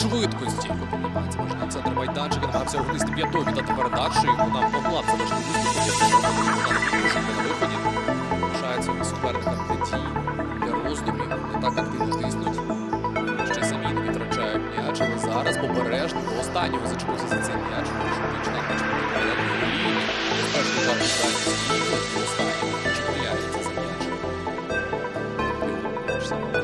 швидкості. Піднімається може на центр майданчика, намагався огнисти п'ятою віддати передачу, і вона могла б залишити виступ, якщо вона не підпушити на виході. Лишається у суперника для для роздумів, не так активно тиснуть. Ще самі не витрачає м'яч, але зараз побережно до останнього зачепився за цей м'яч. Щоб починати м'яч потрапляє проти Лінії. Безпечний удар від дальній стійки, до останнього чіпляється за м'яч. Ж саме